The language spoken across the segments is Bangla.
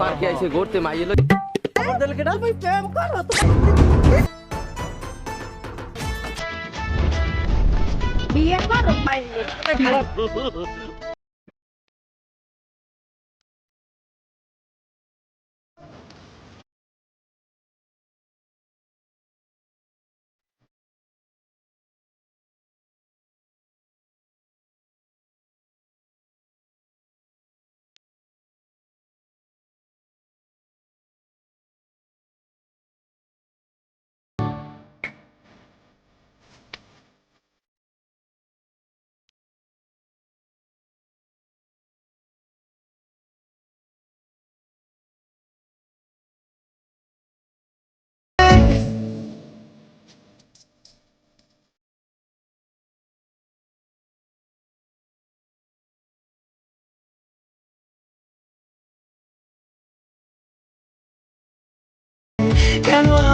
পার্কে এসে ঘুরতে মাইয়ে লই বিয়ে করো পাইলে কেন আমি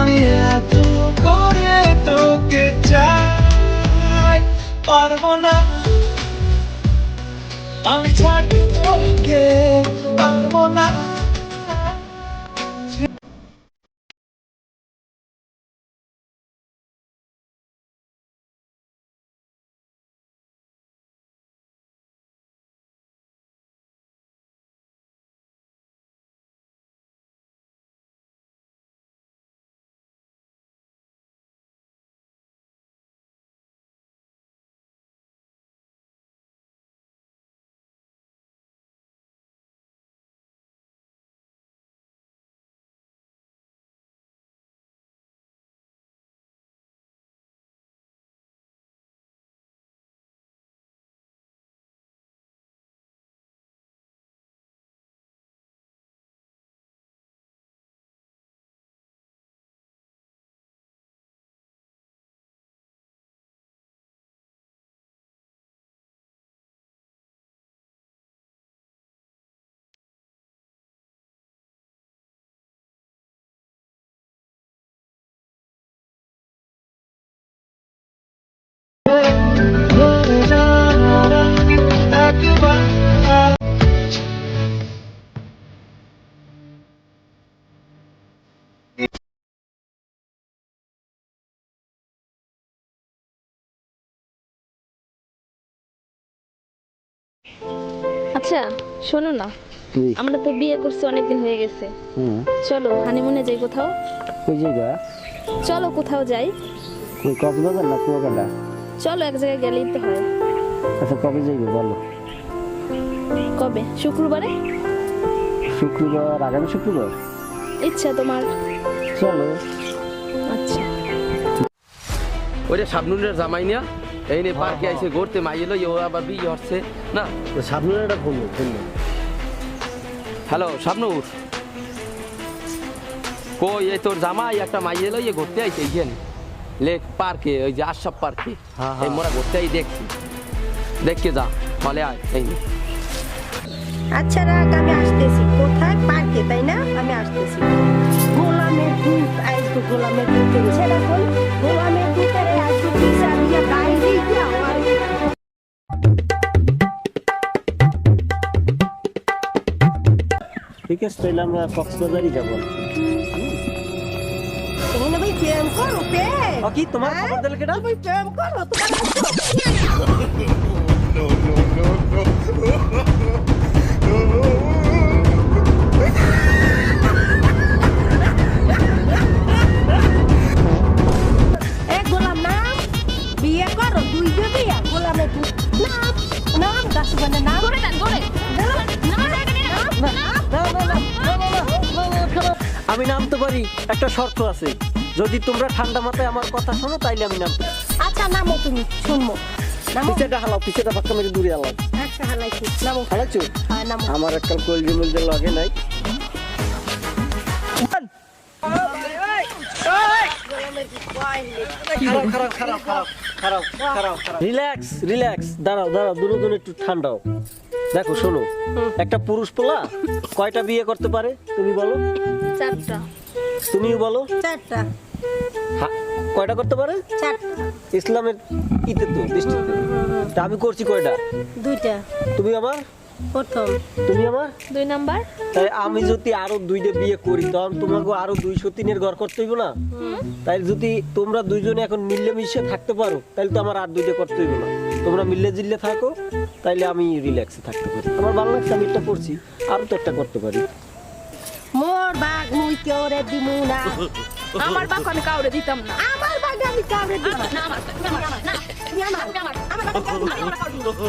caminhar do coração. আচ্ছা শোনো না। আমরা তো বিয়ে করছি অনেকদিন হয়ে গেছে। চলো হানিমুনে যাই কোথাও। কই জায়গা চলো কোথাও যাই। কই কক্সবাজার না কুয়াকাটা? চলো এক জায়গায় গেলেই তো হয়। আচ্ছা কবে যাইবে বলো? কবে? শুক্রবারে? শুক্রবার আগামী শুক্রবার? ইচ্ছা তোমার। চলো। আচ্ছা। ওরে শাবনুরের জামাই নিয়া। এই নে পার্কে এসে ঘুরতে মাইয়ে লই ও আবার বিয়ে হচ্ছে। না? সামনে একটা ফোন ফোন হ্যালো শাবনুর কই এই তোর জামাই একটা মাইয়ে লইয়ে ঘুরতে আইছে এইখানে লেক পার্কে ওই যে আশরাফ পার্কে। হ্যাঁ, হ্যাঁ। এই মোরা ঘুরতে আই দেখছি। দেখকে যা ফলে আয় এই আচ্ছা রাখ আমি আসতেছি। কোথায়? পার্কে তাই না? আমি আসতেছি। গোলামের দুধ আজকে গোলামের দুধের ছেলে কই ঠিক আছে তাহলে আমরা কক্সবাজারই যাব। এখানে ভাই প্রেম করো প্রেম। কি তোমার হ্যাঁ? খবর দিলে কেটা ভাই প্রেম করো তোমার এ গোলাম নাম বিয়ে করো দুই বিয়া গোলামের নাম নাম গাছ মানে নাম নামতে পারি একটা শর্ত আছে। যদি তোমরা ঠান্ডা মাথায় আমার কথা শোনো তাইলে আমি নামতে আচ্ছা নামো তুমি শুনব। পিছেটা হালাও পিছেটা মেরে দূরে হালাও। নামো। হালাচ্ছো হ্যাঁ আমার একটা কলজি মলজি লাগে নাই। রিল্যাক্স রিল্যাক্স দাঁড়াও দাঁড়াও একটু ঠান্ডাও। দেখো শোনো। একটা পুরুষ পোলা কয়টা বিয়ে করতে পারে তুমি বলো? চারটা। তুমিও বলো। চারটা। কয়টা করতে পারে? ইসলামের ইতে তো দৃষ্টিতে। তা আমি করছি কয়টা? দুইটা। তুমি আমার? প্রথম। তুমি আমার? দুই নাম্বার। তাই আমি যদি আরও দুইটা বিয়ে করি তখন তোমাকে আরও দুইশো তিনের ঘর করতে হইব না? তাই যদি তোমরা দুইজনে এখন মিললে মিশে থাকতে পারো তাহলে তো আমার আর দুইটা করতে হইব না। তোমরা মিললে জিললে থাকো তাইলে আমি রিল্যাক্সে থাকতে পারি। আমার ভালো লাগছে আমি একটা করছি আরও তো একটা করতে পারি। মোর বাঘ মুই কেউরে দিমু না। আমার বাঘ আমি কাউরে দিতাম না। আমার বাঘ আমি কাউরে দিতাম না। না আমার না আমার না তুমি আমার আমার না আমার না দিমু না।